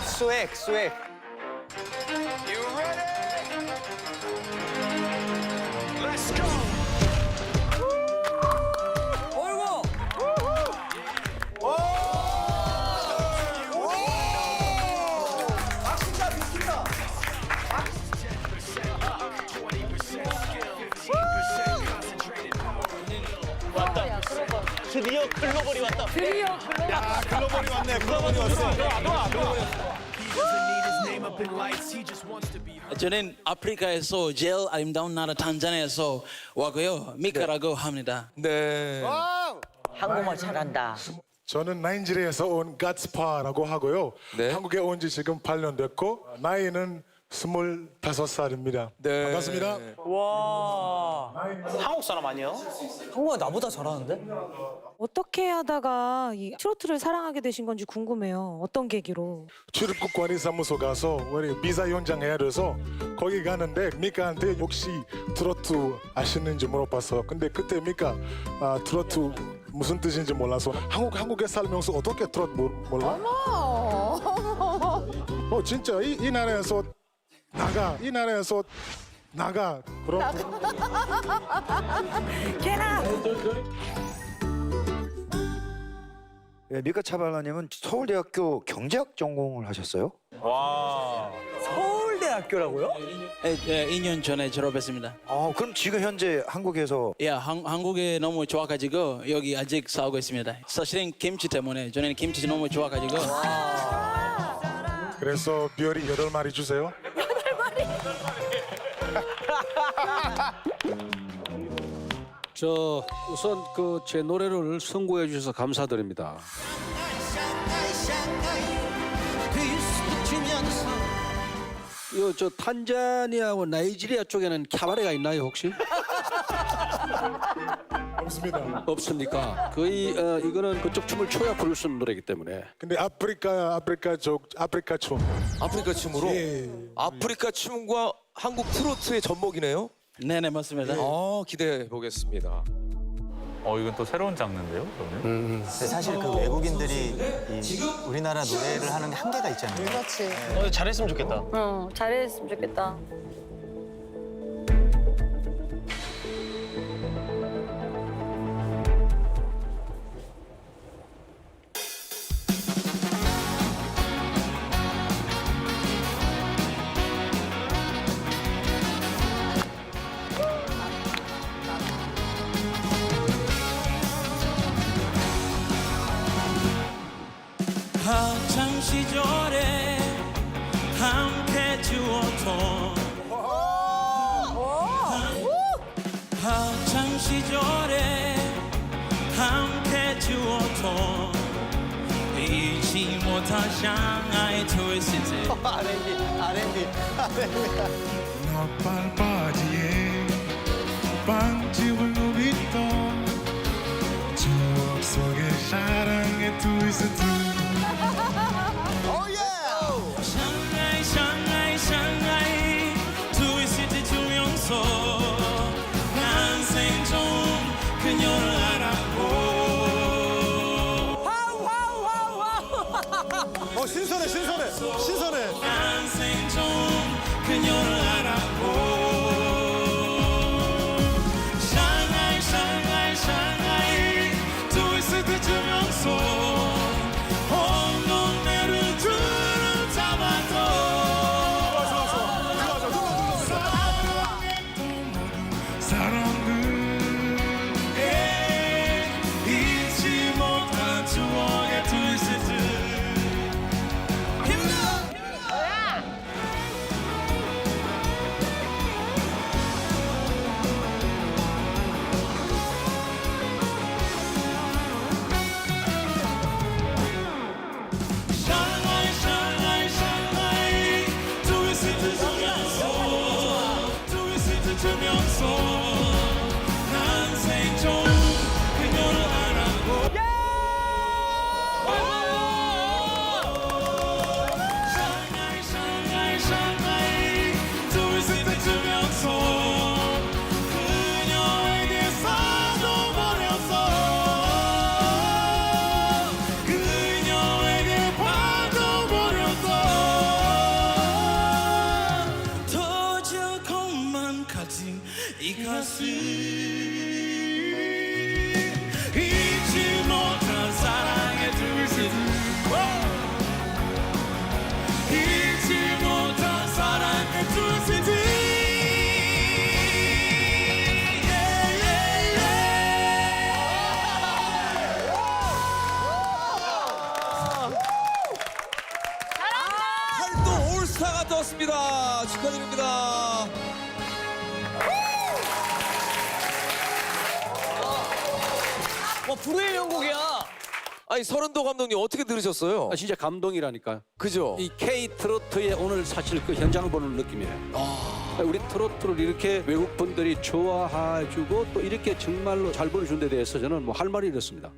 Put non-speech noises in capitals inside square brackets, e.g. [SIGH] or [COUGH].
스웩 스웩 You ready? Let's go. 드디어 글로벌이 왔다. 글로벌이 왔네. 글로벌이 왔어. 저는 아프리카에서 제일 아름다운 나라 탄자니아에서 왔고요. 미카라고 합니다. 네 한국말 잘한다. 저는 나이지리아에서 온 갓스파라고 하고요. 네. 한국에 온 지 지금 8년 됐고 나이는 25살입니다. 네. 반갑습니다. 한국 사람 아니에요? 한국말 나보다 잘하는데? 어떻게 하다가 이 트로트를 사랑하게 되신 건지 궁금해요. 어떤 계기로? 출입국 관리사무소 가서 우리 비자 연장 해야 돼서 거기 가는데 미카한테 혹시 트로트 아시는지 물어봤어. 근데 그때 미카 아, 트로트 무슨 뜻인지 몰라서 한국 한국에 살면서 어떻게 트로트 몰- 몰라? 어 진짜 이, 이 나라에서 나가 이 나라에서 나가 그럼 [LAUGHS] 예, 미카 차발라님은 서울대학교 경제학 전공을 하셨어요? 서울대학교라고요? 예, 예, 2년 전에 졸업했습니다. 아, 그럼 지금 현재 한국에서 야, 한, 한국에 너무 좋아가지고 여기 아직 싸우고 있습니다. 사실은 김치 때문에 저는 김치 너무 좋아가지고 그래서 별이 여덟 마리 주세요. [LAUGHS] 저 우선 그 제 노래를 선고해 주셔서 감사드립니다. 이저 탄자니아하고 나이지리아 쪽에는 캬바레가 있나요 혹시? [LAUGHS] 없습니다. 없습니까? 거의 어, 이거는 그쪽 춤을 춰야 부를 수 있는 노래이기 때문에 근데 아프리카 아프리카 쪽 아프리카 춤. 아프리카 춤으로? 예. 아프리카 춤과 한국 트로트의 접목이네요? 네네 맞습니다. 아 기대해 보겠습니다 어 이건 또 새로운 장르인데요, 그러면? 사실 그 외국인들이 이 우리나라 노래를 하는 한계가 있잖아요. 그렇지. 잘했으면 좋겠다. 어, 잘했으면 좋겠다. 학창 시절에 함께 주었던 학창 시절에 함께 주었던 잊지 못할 샹하이 트위스트 너빨 바지에 빵집을 축하드립니다. 와 불후의 명곡이야. 아니 서른도 감독님 어떻게 들으셨어요? 아, 진짜 감동이라니까. 그죠? 이 K 트로트의 오늘 사실 그 현장을 보는 느낌이에요. 우리 트로트를 이렇게 외국 분들이 좋아해주고 또 이렇게 정말로 잘 보여준 데 대해서 저는 뭐 할 말이 이렇습니다.